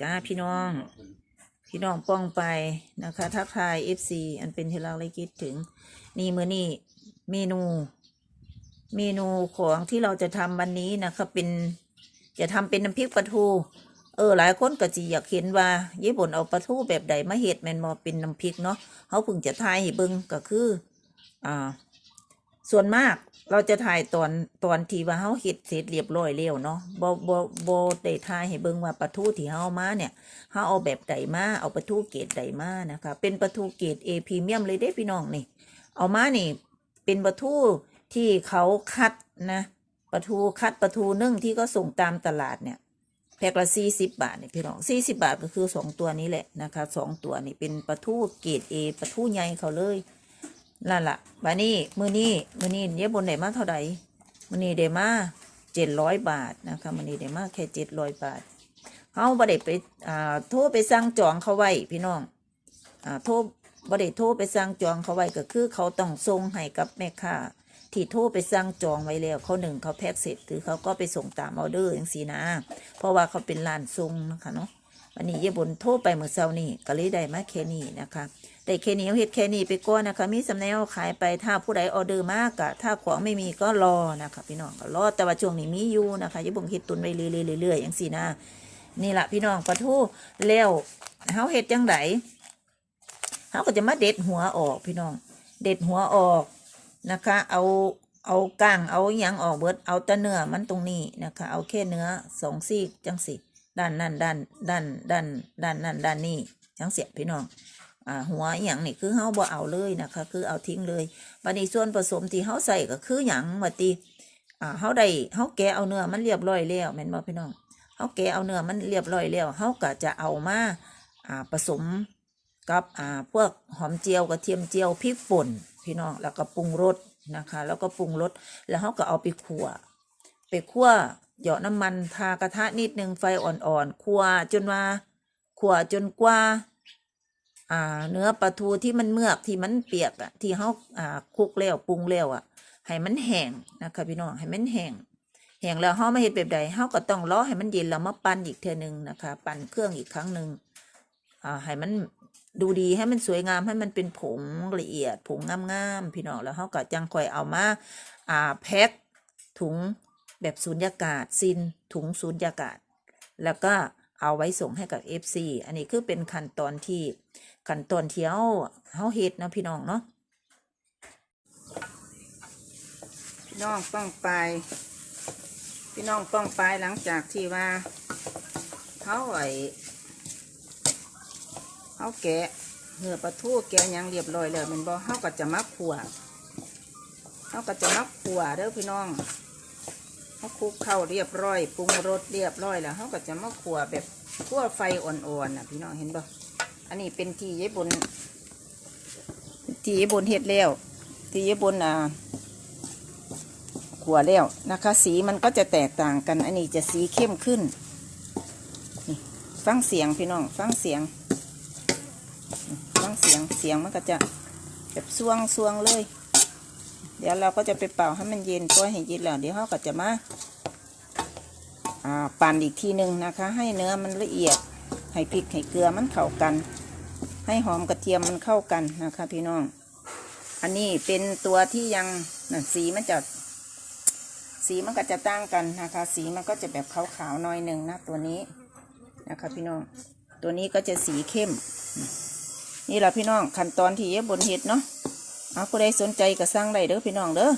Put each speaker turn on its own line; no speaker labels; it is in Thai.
จ้าพี่น้อง พี่น้องป้องไปนะคะ ทักทายเอฟซีอันเป็นที่เราเลยคิดถึง นี่มือนี่เมนู เมนูของที่เราจะทำวันนี้นะคะ เป็นจะทำเป็นน้ำพริกปลาทู เออหลายคนก็จีอยากเห็นว่าญี่ปุ่นเอาปลาทูแบบใดมาเห็ดแมนมอเป็นน้ำพริกเนาะเขาเพิ่งจะทายให้เบิ่งก็คือ อ่า ส่วนมาก เราจะถ่ายตอนตอนที่ว่าเขาเห็ดเสร็จเรียบร้อยแล้วเนาะบ่บ่บ่ได้ถ่ายให้เบิ่งว่าปลาทูที่เฮาเอามาเนี่ยเฮาเอาแบบใดมาเอาปลาทูเกรดใดมานะคะ เป็นปลาทูเกรด A พรีเมียมเลยเด้พี่น้องนี่ เอามานี่ เป็นปลาทูที่เขาคัดนะปลาทูคัดปลาทูนึ่งที่ก็ส่งตามตลาดเนี่ยแพ็คละสี่สิบบาทเนี่ยพี่น้องสี่สิบาทก็คือสองตัวนี้แหละนะคะสองตัวนี่เป็นปลาทูเกรด A ปลาทูใหญ่เขาเลย นั่นละบานี้มือนี้มือนี้เยบนได้มาเท่าไหร่มือนี้ได้มาเจ็ดร้อยบาทนะคะมือนี้ได้มาแค่เจ็ดร้อยบาทเขาบ่ได้ไปอ่าโทรไปสั่งจองเขาไว้พี่น้องอ่าโทรบ่ได้โทรไปสั่งจองเขาไว้ก็คือ เขาต้องส่งให้กับแม่ค้าที่โทรไปสั่งจองไว้แล้วเขาหนึ่งเขาแพ็กเสร็จคือเขาก็ไปส่งตามออเดอร์อย่างสีนะ เพราะว่าเขาเป็นร้านทรงนะคะเนาะ วันนี้เยบนโทรไปเมื่อเช้านี้ก็เลยได้มาแค่นี้นะคะแต่แค่นี้เอาเฮ็ดแค่นี้ไปก่อนนะคะ มีสำแนวขายไปถ้าผู้ใดออเดอร์มากกะถ้าของไม่มีก็รอนะคะพี่น้องก็รอแต่ว่าช่วงนี้มีอยู่นะคะอย่บ่งเฮ็ดตุนไปเรื่อยๆอย่างสี่นะนี่ละพี่น้องปลาทูแล้วเฮาเฮ็ดจังไดเฮาก็จะมาเด็ดหัวออกพี่น้อง เด็ดหัวออกนะคะ เอาเอาก้างเอาหยังออกเบิดเอาแต่เนื้อมันตรงนี้นะคะ เอาแค่เนื้อสองซีกจังสิ ด้านนั่นด้านด้านด้านด้านนั่นด้านนี้จังเสียพี่น้องอ่าหัวอหย่างนี่คือเฮาบ่เอาเลยนะคะ คือเอาทิ้งเลยบัดนี้ส่วนผสมที่เฮาใส่ก็คือหยังว่าติอ่าเฮาได้เฮาแกะเอาเนื้อมันเรียบร้อยแล้วแม่นบ่พี่น้องเฮาแกะเอาเนื้อมันเรียบร้อยแล้วเฮาก็จะเอามาอ่าผสมกับอ่าพวกหอมเจียวกระเทียมเจียวพริกป่นพี่น้องแล้วก็ปรุงรสนะคะ แล้วก็ปรุงรสแล้วเฮาก็เอาไปคั่วไปคั่ว หยาะน้ำมันทากระทะนิดนึงไฟอ่อนๆ คั่วจนว่าคั่วจนกว่า อ่า เนื้อปลาทูที่มันเมือกที่มันเปียกอะที่เขาอ่าคลุกแล้วปรุงแล้วอะให้มันแห้งนะคะพี่น้องให้มันแห้งแห้งแล้วเขามาเฮ็ดแบบใดเขาก็ต้องรอให้มันเย็นแล้วมาปั่นอีกเทื่อหนึงนะคะ ปั่นเครื่องอีกครั้งหนึ่งอ่าให้มันดูดีให้มันสวยงามให้มันเป็นผงละเอียดผงงามๆพี่น้องแล้วเขาก็จังค่อยเอามาอ่าแพ็คถุง แบบสูญญากาศซินถุงสูญญากาศ แล้วก็เอาไว้ส่งให้กับ FC อันนี้คือเป็นขั้นตอนที่ขั้นตอนเที่เฮาเฮาเฮ็ดนะพี่น้องเนาะพี่น้องป้องไปพี่น้องป้องไปหลังจากที่ว่าเฮาไอเฮาแกะเนื้อปลาทูแกะยังเรียบร้อยแล้วมันบ่เฮาก็จะมาขั่วเฮาก็จะมาขั่วเด้อพี่น้อง เฮาคลุกเข้าเรียบร้อยปรุงรสเรียบร้อยแล้วเฮาก็จะมาขัวแบบขั่วไฟอ่อนๆน่ะพี่น้องเห็นบ่อันนี้เป็นที่ญี่ปุ่นที่ญี่ปุ่นเฮ็ดแล้วที่ญี่ปุ่นอ่าขัวแล้วนะคะ สีมันก็จะแตกต่างกัน อันนี้จะสีเข้มขึ้นนี่ฟังเสียงพี่น้องฟังเสียงฟังเสียงเสียงมันก็จะแบบสวงสวงเลย เดี๋ยวเราก็จะไปเป่าให้มันเย็นตัวให้เย็นแล้วเดี๋ยวเขาก็จะมาปั่นอีกทีหนึ่งนะคะ ให้เนื้อมันละเอียด ให้พริกให้เกลือมันเข้ากัน ให้หอมกระเทียมมันเข้ากันนะคะ พี่น้อง อันนี้เป็นตัวที่ยังนะสีมันจะสีมันก็จะต่างกันนะคะ สีมันก็จะแบบขาวๆหน่อยหนึ่งนะตัวนี้นะคะ พี่น้อง ตัวนี้ก็จะสีเข้ม นี่แหละพี่น้องขั้นตอนที่เย็บบนเห็ดเนาะ ผู้ใดสนใจก็สั่งได้เด้อพี่น้องเด้อ